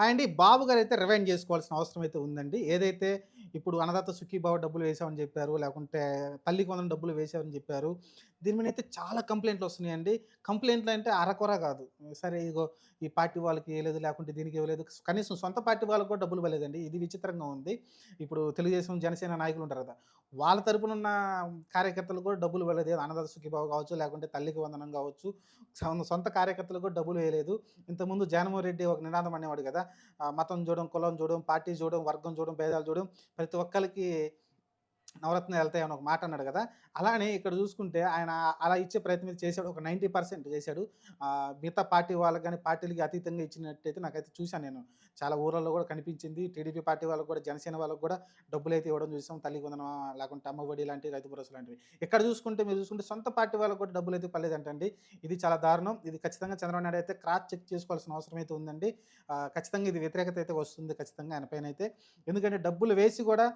Hi అండి బాబు గారు అయితే రివైండ్ చేసుకోవాల్సిన అవసరం అయితే ఉందండి. ఏదైతే ఇప్పుడు అన్నదాత సుఖీబాబు డబ్బులు వేసామని చెప్పారు లేకుంటే తల్లికి వందనం డబ్బులు వేసామని చెప్పారు దీని మీద అయితే చాలా కంప్లైంట్లు వస్తున్నాయండి. కంప్లైంట్లు అంటే అరకొర కాదు. సరే ఇగో ఈ పార్టీ వాళ్ళకి ఇవ్వలేదు లేకుంటే దీనికి ఇవ్వలేదు కనీసం సొంత పార్టీ వాళ్ళకి కూడా డబ్బులు ఇవ్వలేదండి. ఇది విచిత్రంగా ఉంది. ఇప్పుడు తెలుగుదేశం జనసేన నాయకులు ఉంటారు కదా వాళ్ళ తరపున ఉన్న కార్యకర్తలు కూడా డబ్బులు ఇవ్వలేదు. అన్నదాత సుఖీబాబు కావచ్చు లేకుంటే తల్లికి వందనం కావచ్చు సొంత- కార్యకర్తలు కూడా డబ్బులు వేయలేదు. ఇంతకుముందు జగన్మోహన్ రెడ్డి ఒక నినాదం అనేవాడు కదా మతం చూడడం కులం చూడడం పార్టీ చూడడం వర్గం చూడడం భేదాలు చూడడం ప్రతి ఒక్కరికి నవరత్న వెళ్తాయి అని ఒక మాట అన్నాడు కదా. అలానే ఇక్కడ చూసుకుంటే ఆయన అలా ఇచ్చే ప్రయత్నం చేశాడు. ఒక నైంటీ పర్సెంట్ చేశాడు. మిగతా పార్టీ వాళ్ళకి కానీ పార్టీలకి అతీతంగా ఇచ్చినట్టయితే నాకైతే చూశాను నేను. చాలా ఊర్లలో కూడా కనిపించింది. టీడీపీ పార్టీ వాళ్ళకు కూడా జనసేన వాళ్ళకి కూడా డబ్బులు అయితే ఇవ్వడం చూసాం. తల్లి వందనం లేకుంటే అమ్మఒడి లాంటి రైతు భరోసా లాంటివి. ఇక్కడ చూసుకుంటే మీరు చూసుకుంటే సొంత పార్టీ వాళ్ళకి కూడా డబ్బులు అయితే పర్లేదంటండి ఇది చాలా దారుణం. ఇది ఖచ్చితంగా చంద్రబాబు నాయుడు అయితే క్రాస్ చెక్ చేసుకోవాల్సిన అవసరం అయితే ఉందండి. ఖచ్చితంగా ఇది వ్యతిరేకత అయితే వస్తుంది ఖచ్చితంగా ఆయన పైన అయితే. ఎందుకంటే డబ్బులు వేసి కూడా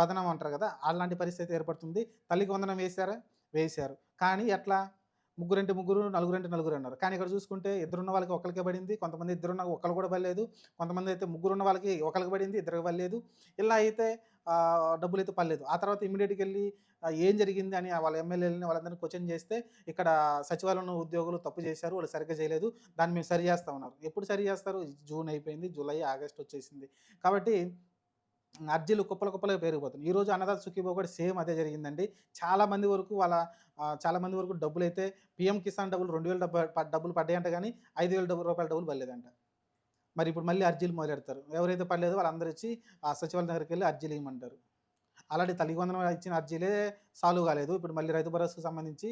బదనం అంటారు కదా అలాంటి పరిస్థితి ఏర్పడుతుంది. తల్లికి వందనం వేశారా? వేశారు. కానీ ఎట్లా? ముగ్గురంటే ముగ్గురు నలుగురంటే నలుగురు అన్నారు. కానీ ఇక్కడ చూసుకుంటే ఇద్దరున్న వాళ్ళకి ఒకరికి పడింది. కొంతమంది ఇద్దరున్న ఒకరు కూడా పడలేదు. కొంతమంది అయితే ముగ్గురు ఉన్న వాళ్ళకి ఒకరికి పడింది ఇద్దరికి పడలేదు. ఇలా అయితే డబ్బులు అయితే పడలేదు. ఆ తర్వాత ఇమీడియట్గా వెళ్ళి ఏం జరిగింది అని వాళ్ళ ఎమ్మెల్యేలని వాళ్ళందరినీ క్వశ్చన్ చేస్తే ఇక్కడ సచివాలయం ఉద్యోగులు తప్పు చేశారు. వాళ్ళు సరిగ్గా చేయలేదు. దాన్ని మేము సరి చేస్తా ఉన్నారు. ఎప్పుడు సరి చేస్తారు? జూన్ అయిపోయింది. జూలై ఆగస్ట్ వచ్చేసింది. కాబట్టి అర్జీలు కుప్పలు కుప్పలుగా పెరిగిపోతుంది ఈ రోజు అన్నదాత సుఖీబాబు కూడా సేమ్ అదే జరిగిందండి. చాలా మంది వరకు వాళ్ళ చాలామంది చాలా మంది వరకు డబ్బులు అయితే పిఎం కిసాన్ డబ్బులు రెండు వేల డబ్బులు పడ్డాయంట కానీ ఐదు వేల రూపాయల డబ్బులు పడలేదంట. మరి ఇప్పుడు మళ్ళీ అర్జీలు మొదలెడతారు. ఎవరైతే పడలేదో వాళ్ళందరూ వచ్చి ఆ సచివాలయం దగ్గరికి వెళ్ళి అర్జీలు ఇవ్వమంటారు. అలాంటి తల్లి ఇచ్చిన అర్జీలే సాల్వ్ కాలేదు. ఇప్పుడు మళ్ళీ రైతు భరోసాకు సంబంధించి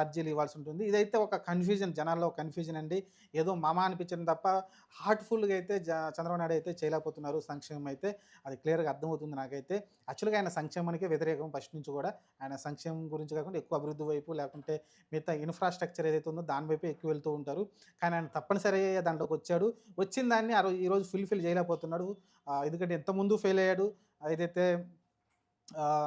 అర్జీలు ఇవ్వాల్సి ఉంటుంది. ఇదైతే ఒక కన్ఫ్యూజన్ జనాల్లో కన్ఫ్యూజన్ అండి. ఏదో మామ అనిపించింది తప్ప హార్ట్ఫుల్గా అయితే చంద్రబాబు నాయుడు అయితే చేయలేకపోతున్నారు సంక్షేమం అయితే. అది క్లియర్గా అర్థమవుతుంది నాకైతే. యాక్చువల్గా ఆయన సంక్షేమానికి వ్యతిరేకం ఫస్ట్ నుంచి కూడా. ఆయన సంక్షేమం గురించి కాకుండా ఎక్కువ అభివృద్ధి వైపు లేకుంటే మిగతా ఇన్ఫ్రాస్ట్రక్చర్ ఏదైతే ఉందో దాని వైపు ఎక్కువ వెళ్తూ ఉంటారు. కానీ ఆయన తప్పనిసరి దాంట్లోకి వచ్చాడు. వచ్చిన దాన్ని ఆ రోజు ఈరోజు ఫుల్ఫిల్ చేయలేకపోతున్నాడు ఎందుకంటే ఎంతముందు ఫెయిల్ అయ్యాడు. ఏదైతే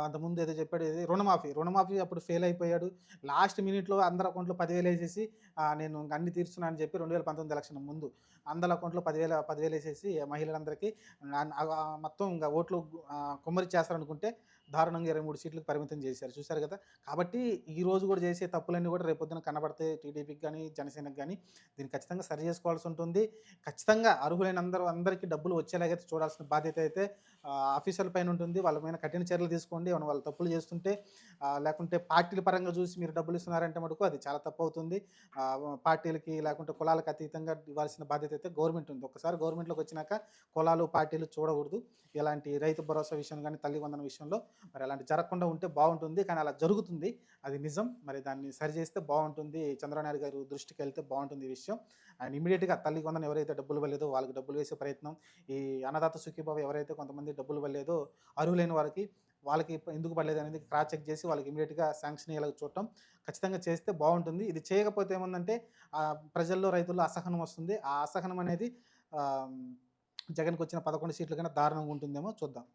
అంతకుముందు ఏదో చెప్పాడు ఇది రుణమాఫీ రుణమాఫీ అప్పుడు ఫెయిల్ అయిపోయాడు. లాస్ట్ మినిట్లో అందరి అకౌంట్లో పదివేలు వేసేసి నేను అన్ని తీరుస్తున్నా అని చెప్పి రెండు వేల పంతొమ్మిది ఎలక్షన్ ముందు అందరి అకౌంట్లో పదివేల పదివేలు వేసేసి మహిళలందరికీ ఆ, మొత్తం ఇంకా ఓట్లు కుమ్మరి చేస్తారనుకుంటే దారుణంగా ఇరవై మూడు సీట్లకు పరిమితం చేశారు. చూశారు కదా? కాబట్టి ఈ రోజు కూడా చేసే తప్పులన్నీ కూడా రేపొద్దున కనబడతాయి. టీడీపీకి కానీ జనసేనకి కానీ దీన్ని ఖచ్చితంగా సరి చేసుకోవాల్సి ఉంటుంది. ఖచ్చితంగా అర్హులైన అందరూ అందరికీ డబ్బులు వచ్చేలాగైతే చూడాల్సిన బాధ్యత అయితే ఆఫీసర్ల పైన ఉంటుంది. వాళ్ళ పైన కఠిన చర్యలు తీసుకోండి. ఏమైనా వాళ్ళు తప్పులు చేస్తుంటే లేకుంటే పార్టీల పరంగా చూసి మీరు డబ్బులు ఇస్తున్నారంటే మటుకు అది చాలా తప్పు అవుతుంది. పార్టీలకి లేకుంటే కులాలకు అతీతంగా ఇవ్వాల్సిన బాధ్యత అయితే గవర్నమెంట్ ఉంది. ఒకసారి గవర్నమెంట్లోకి వచ్చినాక కులాలు పార్టీలు చూడకూడదు. ఇలాంటి రైతు భరోసా విషయం కానీ తల్లి వందన విషయంలో మరి అలాంటి జరగకుండా ఉంటే బాగుంటుంది. కానీ అలా జరుగుతుంది. అది నిజం. మరి దాన్ని సరిచేస్తే బాగుంటుంది. చంద్రబాబు గారు దృష్టికి వెళ్తే బాగుంటుంది ఈ విషయం. అండ్ ఇమీడియట్గా తల్లి వందన ఎవరైతే డబ్బులు ఇవ్వలేదో వాళ్ళకి డబ్బులు వేసే ప్రయత్నం. ఈ అన్నదాత సుఖీబాబు ఎవరైతే కొంతమంది డబ్బులు పడలేదో. అర్హులైన వారికి వాళ్ళకి ఎందుకు పడలేదు అనేది క్రాస్ చెక్ చేసి వాళ్ళకి ఇమీడియట్గా శాంక్షన్ అయ్యేలాగా చూడటం ఖచ్చితంగా చేస్తే బాగుంటుంది. ఇది చేయకపోతే ఏముందంటే ప్రజల్లో రైతుల్లో అసహనం వస్తుంది. ఆ అసహనం అనేది జగన్కి వచ్చిన పదకొండు సీట్ల కన్నా దారుణంగా ఉంటుందేమో చూద్దాం.